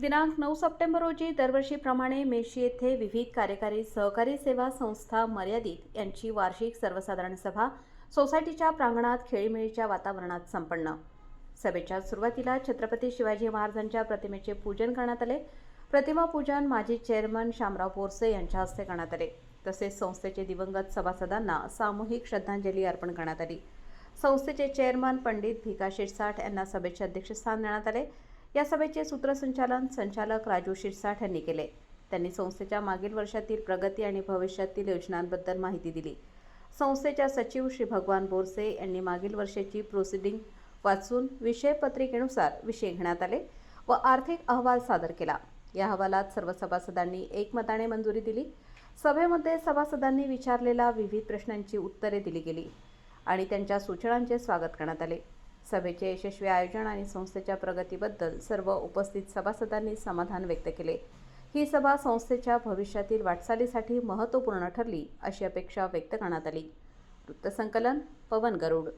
दिनांक नऊ सप्टेंबर रोजी दरवर्षीप्रमाणे मेशी येथे विविध कार्यकारी सहकारी सेवा संस्था मर्यादित यांची वार्षिक सर्वसाधारण सभा सोसायटीच्या प्रांगणात खेळीमेळीच्या वातावरणात संपन्न. सभेच्या सुरुवातीला छत्रपती शिवाजी महाराजांच्या प्रतिमेचे पूजन करण्यात आले. प्रतिमा पूजन माजी चेअरमन शामराव बोरसे यांच्या हस्ते करण्यात आले. तसेच संस्थेचे दिवंगत सभासदांना सामूहिक श्रद्धांजली अर्पण करण्यात आली. संस्थेचे चेअरमन पंडित भिका शिरसाठ यांना सभेचे अध्यक्षस्थान देण्यात आले. या सभेचे सूत्रसंचालन संचालक राजू शिरसाठ यांनी केले. त्यांनी संस्थेच्या मागील वर्षातील प्रगती आणि भविष्यातील योजनांबद्दल माहिती दिली. संस्थेच्या सचिव श्री भगवान बोरसे यांनी मागील वर्षाची प्रोसिडिंग वाचून विषयपत्रिकेनुसार विषय घेण्यात आले व आर्थिक अहवाल सादर केला. या अहवालात सर्व सभासदांनी एकमताने मंजुरी दिली. सभेमध्ये सभासदांनी विचारलेल्या विविध प्रश्नांची उत्तरे दिली गेली आणि त्यांच्या सूचनांचे स्वागत करण्यात आले. सभेचे यशस्वी आयोजन आणि संस्थेच्या प्रगतीबद्दल सर्व उपस्थित सभासदांनी समाधान व्यक्त केले. ही सभा संस्थेच्या भविष्यातील वाटचालीसाठी महत्त्वपूर्ण ठरली अशी अपेक्षा व्यक्त करण्यात आली. वृत्तसंकलन पवन गरुड.